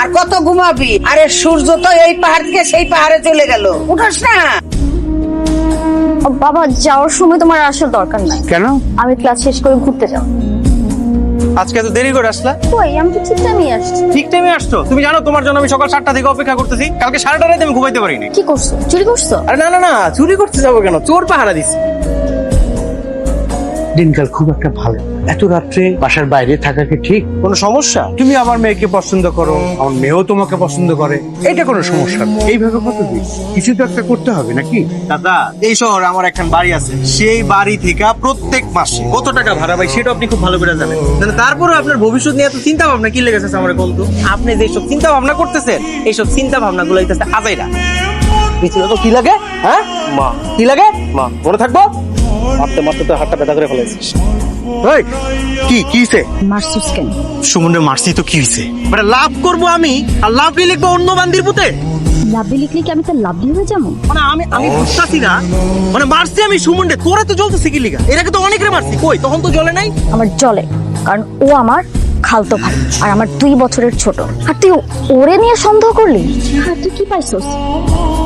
আর কত ঘুমাবি? আরে সূর্য তো এই পাহাড় থেকে সেই পাহাড়ে চলে গেল। উঠাস না। বাবা যাওয়ার সময় তোমার আসার দরকার নাই। কেন? আমি ক্লাস শেষ করে ঘুরতে যাব। আজকে এত দেরি করে আসলা? কই? আমি তো ঠিক টাইমে আসছি। ঠিক টাইমে আসছো? তুমি জানো তোমার জন্য আমি সকাল সাতটা থেকে অপেক্ষা করতেছি। কালকে সাড়ে রাতে আমি ঘুমাইতে পারিনি। কি করছ? চুরি করছ? আরে না না না চুরি করতে যাব কেন? চোর পাহারা দিছি। দিনকাল খুব একটা ভালো। এত রাত্রে বাসার বাইরে থাকা কি ঠিক? কোনো সমস্যা? তুমি আমার মেয়েকে পছন্দ করো আমার মেয়েও তোমাকে পছন্দ করে। এটা কোনো সমস্যা না। এইভাবে কতদিন কিছু তো একটা করতে হবে নাকি? দাদা এই শহরে আমার একখান বাড়ি আছে। সেই বাড়ি থেকে প্রত্যেক মাসে। কত টাকা ভাড়া পাই সেটা আপনি খুব ভালো করে জানেন। মানে তারপরে আপনার ভবিষ্যৎ নিয়ে এত চিন্তা ভাবনা কি লেগেছে আমার বলতো আপনি যে সব চিন্তা ভাবনা করতেছেন এইসব চিন্তা ভাবনা গুলো আজাইরা কি লাগে? হ্যাঁ? মা। কি লাগে? মা। মনে থাকব? মারতে মারতে তো হাতটা ব্যথা করে ফেলেছে এই, কি হইছে? মারছিস কেন? সুমনের মারছি তো কি হইছে? মানে লাভ করব আমি আর লাভ লিখব অন্য বান্দির পুতে? লাভলি লিখলে কি আমি তো লাভ হয়ে যাব? মানে আমি আমি বুঝতাছি না। মানে মারছি আমি সুমনরে তোরা তো জ্বলতেছে কি লিগা? এর আগে তো অনেকরে মারছি। কই তখন তো জ্বলে নাই? আমার জলে কারণ ও আমার খালতো ভাই আর আমার দুই বছরের ছোট। আর তুই ওরে নিয়ে সন্দেহ করলি? আর তুই কি পাইছস?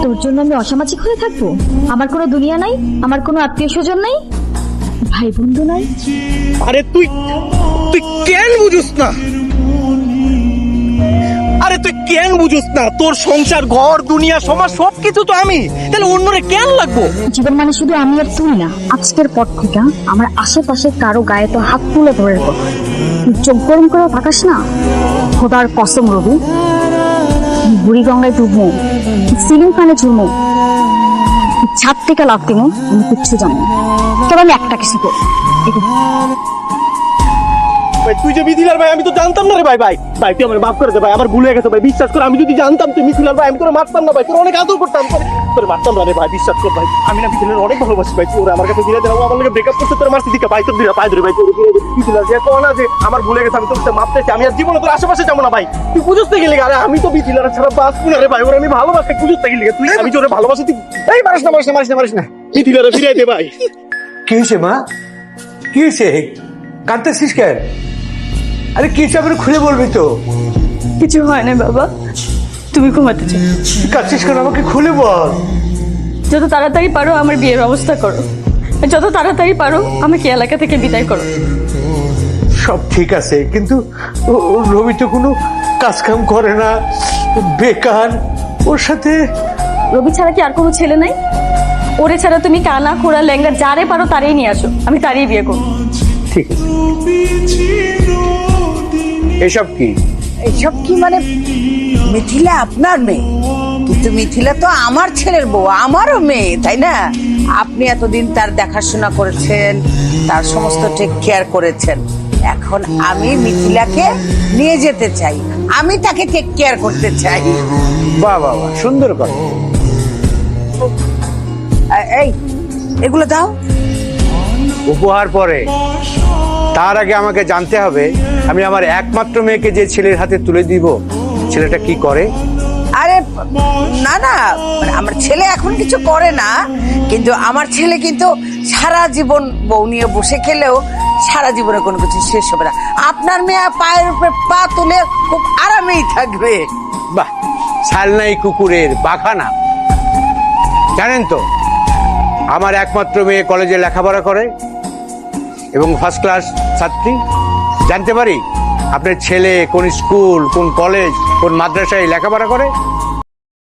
তোর জন্য আমি অসামাজিক হয়ে থাকব? আমার কোনো দুনিয়া নাই? আমার কোনো আত্মীয় স্বজন নাই? ভাই বন্ধু নাই? আরে তুই তুই কেন বুঝুস না? কেন বুঝুস না? তোর সংসার, ঘর, দুনিয়া, সমাজ, সবকিছু তো আমি। তাহলে অন্যরে কেন লাগবো? জীবন মানে শুধু আমি আর তুই না, আজকের পর থেকে আমার আশেপাশে কারও গায়ে তো হাত তুলে ধরে চোখ গরম করে থাকাস না? খোদার কসম রবি। বুড়ি গঙ্গায় ডুববো, সিলিং ফ্যানে ঝুলবো, ছাদ থেকে লাভ দিব, আমি কিচ্ছু জানি তবে আমি একটা কিছু ভাই তুই যে মিথিলার ভাই আমি তো জানতাম না রে ভাই ভাই। ভাই তুই আমার মাফ করে দে ভাই আমার ভুল গেছে ভাই বিশ্বাস কর আমি যদি জানতাম তুই মিথিলার ভাই আমি তোর মারতাম না ভাই তোর অনেক আদর করতাম তোর মারতাম না রে ভাই বিশ্বাস কর ভাই। আমি না মিথিলার অনেক ভালোবাসি ভাই তোর আমার কাছে ফিরে দেবো আমার লগে ব্রেকআপ করতে তোর মারছি দিকে ভাই তোর দিকে পাই ধরে ভাই তোর মিথিলার যে কোনা যে আমার ভুলে গেছে আমি তোর মাপ চাইছি আমি আর জীবনে তোর আশেপাশে যাব না ভাই। তুই বুঝতে গেলে আরে আমি তো মিথিলার ছাড়া বাঁচবো না রে ভাই ওর আমি ভালোবাসি বুঝতে গেলে তুই আমি জোরে ভালোবাসি তুই এই মারিস না মারিস না মারিস না মারিস না। মিথিলারে ফিরে দে ভাই। কি হয়েছে মা? কি হয়েছে? কাঁদতেছিস কেন? আরে কি আপনি খুলে বলবি তো? কিছু হয় না বাবা। তুমি ঘুমাতে চাও। কাঁদছিস কেন? আমাকে খুলে বল। যত তাড়াতাড়ি পারো আমার বিয়ের ব্যবস্থা করো। যত তাড়াতাড়ি পারো আমাকে এলাকা থেকে বিদায় করো। সব ঠিক আছে কিন্তু রবি তো কোনো কাজকাম করে না বেকার। ওর সাথে রবি ছাড়া কি আর কোনো ছেলে নাই? ওরে ছাড়া তুমি কানা খোড়া লেঙ্গা যারে পারো তারই নিয়ে আসো। আমি তারই বিয়ে করব। ঠিক আছে। এসব কি? এইসব কি মানে মিথিলা আপনার মেয়ে? কিন্তু মিথিলা তো আমার ছেলের বউ আমারও মেয়ে তাই না? আপনি এতদিন তার দেখাশোনা করেছেন তার সমস্ত টেক কেয়ার করেছেন। এখন আমি মিথিলাকে নিয়ে যেতে চাই। আমি তাকে টেক কেয়ার করতে চাই। বাহ বাহ, সুন্দর কথা। এই এগুলো দাও। উপহার পরে। তার আগে আমাকে জানতে হবে আমি আমার একমাত্র মেয়েকে যে ছেলের হাতে তুলে দিব ছেলেটা কি করে? আরে না না মানে আমার ছেলে এখন কিছু করে না কিন্তু আমার ছেলে কিন্তু সারা জীবন বউ নিয়ে বসে খেলেও সারা জীবনে কোনো কিছু শেষ হবে না। আপনার মেয়ে পায়ের উপরে পা তুলে খুব আরামেই থাকবে। বাহ সালনাই কুকুরের বাখানা জানেন তো আমার একমাত্র মেয়ে কলেজে লেখাপড়া করে এবং ফার্স্ট ক্লাস ছাত্রী। জানতে পারি, আপনার ছেলে কোন স্কুল কোন কলেজ কোন মাদ্রাসায় লেখাপড়া করে?